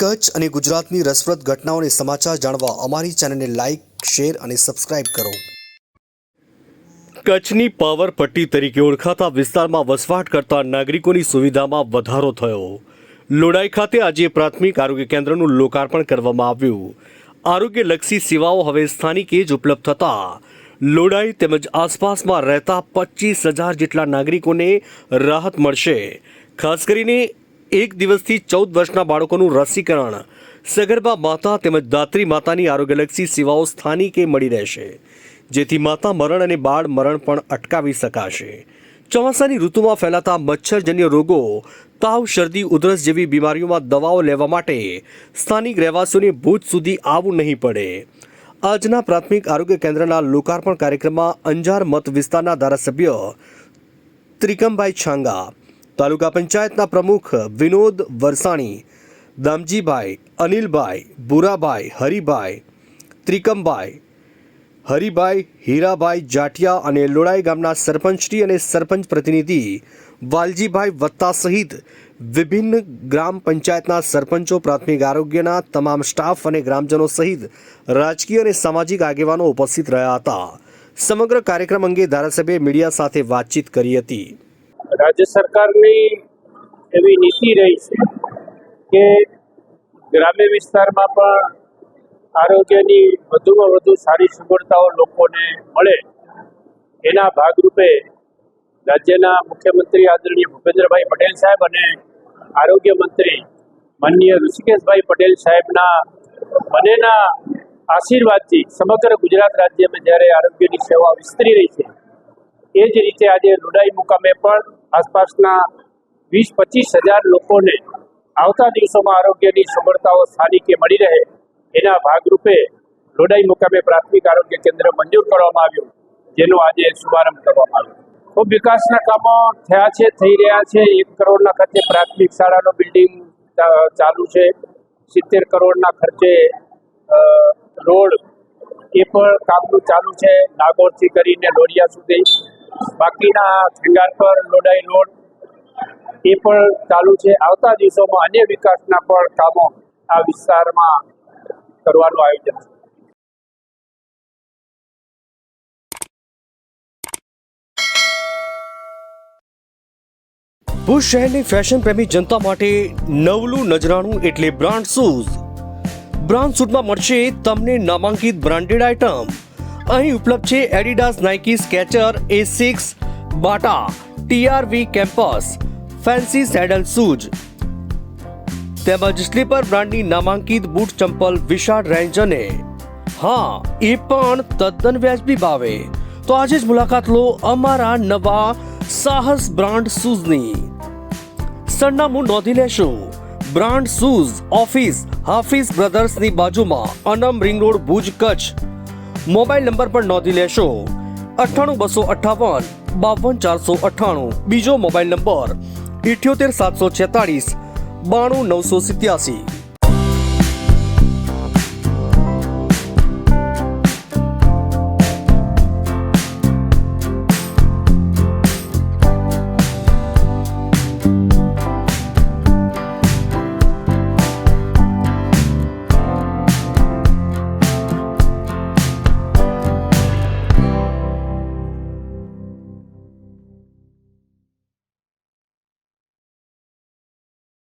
કચ્છ અને ગુજરાતની રસપ્રદ ઘટનાઓને સમાચાર જાણવા અમારી ચેનલને લાઇક શેર અને સબસ્ક્રાઇબ કરો. કચ્છની પાવર પટ્ટી તરીકે ઓળખાતા વિસ્તારમાં વસવાટ કરતા નાગરિકોની સુવિધામાં વધારો થયો. લોડાઈ ખાતે આજે પ્રાથમિક આરોગ્ય કેન્દ્રનું લોકાર્પણ કરવામાં આવ્યું. આરોગ્યલક્ષી સેવાઓ હવે સ્થાનિકે જ ઉપલબ્ધ થતા. લોડાઈ તેમજ આસપાસમાં રહેતા પચીસ હજાર જેટલા નાગરિકોને રાહત મળશે. ખાસ કરીને એક દિવસથી ચૌદ વર્ષના બાળકોનું રસીકરણ. સગર્ભા માતા તેમજ દાત્રી માતાની આરોગ્યલક્ષી સેવાઓ સ્થાનિકે મળી રહેશે. જેથી માતા મરણ અને બાળ મરણ પણ અટકાવી શકાશે. ચોમાસાની ઋતુમાં ફેલાતા મચ્છરજન્ય રોગો, તાવ, શરદી, ઉધરસ જેવી બીમારીઓમાં દવાઓ લેવા માટે સ્થાનિક રહેવાસીઓને ભૂજ સુધી આવવું નહીં પડે. આજના પ્રાથમિક આરોગ્ય કેન્દ્રના લોકાર્પણ કાર્યક્રમમાં અંજાર મત વિસ્તારના ધારાસભ્ય ત્રિકમભાઈ છાંગા તાલુકા પંચાયતના પ્રમુખ વિનોદ વરસાણી, દામજીભાઈ, અનિલભાઈ, ભૂરાભાઈ, હરિભાઈ, ત્રિકમભાઈ, હરિભાઈ, હીરાભાઈ જાટિયા અને લોડાઈ ગામના સરપંચશ્રી અને સરપંચ પ્રતિનિધિ વાલજીભાઈ વત્તા સહિત વિભિન્ન ગ્રામ પંચાયતના સરપંચો, પ્રાથમિક આરોગ્યના તમામ સ્ટાફ અને ગ્રામજનો સહિત રાજકીય અને સામાજિક આગેવાનો ઉપસ્થિત રહ્યા હતા. સમગ્ર કાર્યક્રમ અંગે ધારાસભ્યે મીડિયા સાથે વાતચીત કરી હતી. રાજ્ય સરકારની એવી નીતિ રહી છે કે ગ્રામ્ય વિસ્તારમાં પણ આરોગ્યની વધુમાં વધુ સારી સગવડતાઓ લોકોને મળે. એના ભાગરૂપે રાજ્યના મુખ્યમંત્રી આદરણીય ભૂપેન્દ્રભાઈ પટેલ સાહેબ અને આરોગ્ય મંત્રી માનનીય ઋષિકેશભાઈ પટેલ સાહેબના બંનેના આશીર્વાદથી સમગ્ર ગુજરાત રાજ્યમાં જ્યારે આરોગ્યની સેવા વિસ્તરી રહી છે એ જ રીતે આજે લુડાઈ મુકામે પણ આસપાસના વીસ, પચીસ હજાર લોકોને આવતા દિવસોમાં આરોગ્યની સગવડતાઓ સ્થાનિકે મળી રહે એના ભાગરૂપે લોડાઈ મુકામે પ્રાથમિક આરોગ્ય કેન્દ્ર મંજૂર કરવામાં આવ્યું, જેનો આજે શુભારંભ કરવામાં આવ્યો. ખૂબ વિકાસના કામો થયા છે, થઈ રહ્યા છે. એક કરોડના ખર્ચે પ્રાથમિક શાળાનો બિલ્ડિંગ ચાલુ છે. સિત્તેર કરોડના ખર્ચે રોડ એ પણ કામનું ચાલુ છે. નાગોરથી કરીને લોરિયા સુધી બાકીના ખેંગાર પર લોડાઈ રોડ એ પણ ચાલુ છે. આવતા દિવસોમાં અન્ય વિકાસના પણ કામો આ વિસ્તારમાં કરવાનું આયોજન છે. ભુજ શહેરની ફેશન પ્રેમી જનતા માટે નવલું નજરાણું એટલે બ્રાન્ડ શૂઝ. બ્રાન્ડ શૂટમાં મળશે તમને નામાંકિત બ્રાન્ડેડ આઇટમ. અહીં ઉપલબ્ધ છે Adidas Nike Skechers A six Bata TRV Campus fancy sandal shoes તેમજ સ્લીપર બ્રાન્ડની નામાંકિત બૂટ ચંપલ વિશાળ રેન્જ અને હા, એ પણ તદ્દન વ્યાજબી ભાવે. તો આજે જ મુલાકાત લો અમારા નવા સાહસ બ્રાન્ડ શૂઝની. સરનામું નોંધી લેશો. બ્રાન્ડ શૂઝ ઓફિસ, હાફિઝ બ્રધર્સની બાજુમાં, Anam ring road, Bhuj Kutch. Mobile number પણ નોંધી લેશો. અઠ્ઠાણું, બસો અઠ્ઠાવન, બાવન ચારસો અઠ્ઠાણું. બીજો મોબાઈલ નંબર, ઇઠ્યોતેર, સાતસો છેતાળીસ, બાણું, નવસો સિત્યાસી.